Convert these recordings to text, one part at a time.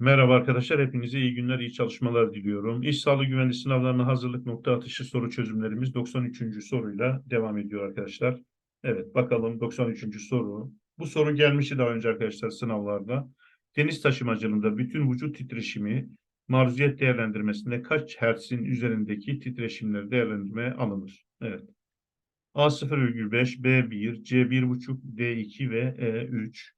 Merhaba arkadaşlar, hepinize iyi günler, iyi çalışmalar diliyorum. İş sağlığı güvenliği sınavlarına hazırlık nokta atışı soru çözümlerimiz 93. soruyla devam ediyor arkadaşlar. Evet, bakalım 93. soru. Bu soru gelmişti daha önce arkadaşlar sınavlarda. Deniz taşımacılığında bütün vücut titreşimi maruziyet değerlendirmesinde kaç hertzin üzerindeki titreşimleri değerlendirmeye alınır? Evet. A 0,5, B 1, C 1,5, D 2 ve E 3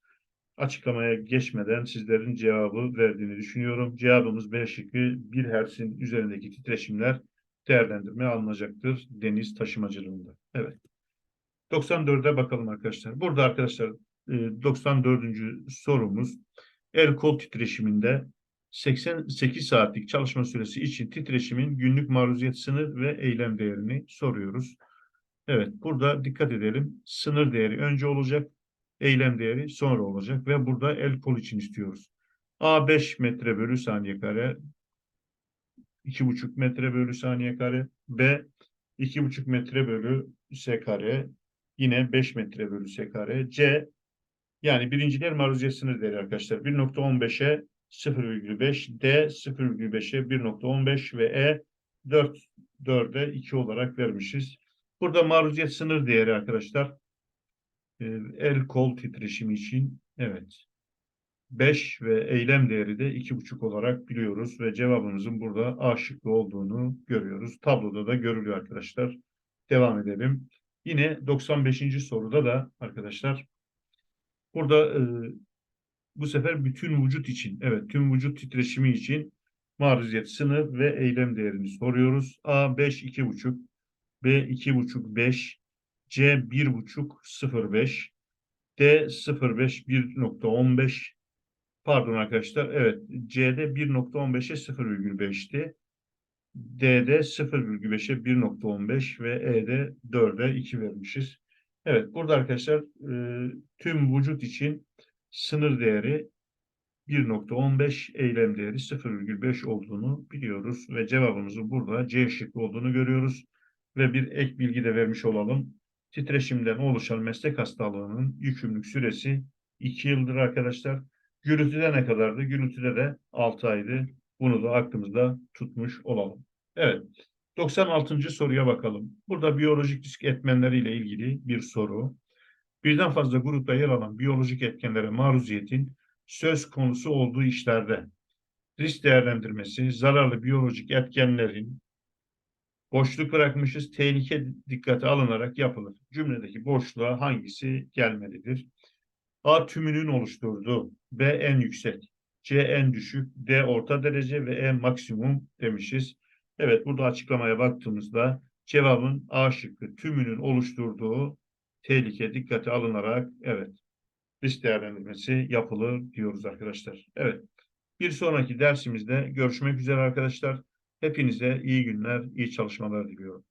açıklamaya geçmeden sizlerin cevabı verdiğini düşünüyorum. Cevabımız B şıkkı 1 Hertz'in üzerindeki titreşimler değerlendirmeye alınacaktır deniz taşımacılığında. Evet. 94'e bakalım arkadaşlar. Burada arkadaşlar e, 94. sorumuz el kol titreşiminde 88 saatlik çalışma süresi için titreşimin günlük maruziyet sınır ve eylem değerini soruyoruz. Evet, burada dikkat edelim. Sınır değeri önce olacak eylem değeri sonra olacak ve burada el kol için istiyoruz. A 5 metre bölü saniye kare, 2,5 metre bölü saniye kare, B 2,5 metre bölü s kare, yine 5 metre bölü s kare, C yani birinci değer maruziyet sınır değeri arkadaşlar. 1.15'e 0,5, D 0,5'e 1.15 ve E 4, 4'e 2 olarak vermişiz. Burada maruziyet sınır değeri arkadaşlar el kol titreşimi için evet 5 ve eylem değeri de 2,5 olarak biliyoruz ve cevabımızın burada A şıkkı olduğunu görüyoruz. Tabloda da görülüyor arkadaşlar. Devam edelim. Yine 95. soruda da arkadaşlar burada e, bu sefer bütün vücut için evet tüm vücut titreşimi için maruziyet sınır ve eylem değerini soruyoruz. A 5 2,5 B 2,5 5 C 1,5 0,5 D 0,5 1,15 pardon arkadaşlar evet C'de 1,15'e 0,5'ti. D'de 0,5'e 1,15 ve E'de 4'e 2 vermişiz. Evet burada arkadaşlar e, tüm vücut için sınır değeri 1.15 eylem değeri 0,5 olduğunu biliyoruz ve cevabımızın burada C şıkkı olduğunu görüyoruz ve bir ek bilgi de vermiş olalım. Titreşimden oluşan meslek hastalığının yükümlülük süresi 2 yıldır arkadaşlar. Gürültüde ne kadardı? Gürültüde de 6 aydı. Bunu da aklımızda tutmuş olalım. Evet. 96. soruya bakalım. Burada biyolojik risk etmenleriyle ilgili bir soru. Birden fazla grupta yer alan biyolojik etkenlere maruziyetin söz konusu olduğu işlerde risk değerlendirmesi, zararlı biyolojik etkenlerin boşluk bırakmışız, tehlike dikkate alınarak yapılır. Cümledeki boşluğa hangisi gelmelidir? A tümünün oluşturduğu, B en yüksek, C en düşük, D orta derece ve E maksimum demişiz. Evet burada açıklamaya baktığımızda cevabın A şıkkı tümünün oluşturduğu tehlike dikkate alınarak evet risk değerlendirmesi yapılır diyoruz arkadaşlar. Evet bir sonraki dersimizde görüşmek üzere arkadaşlar. Hepinize iyi günler, iyi çalışmalar diliyorum.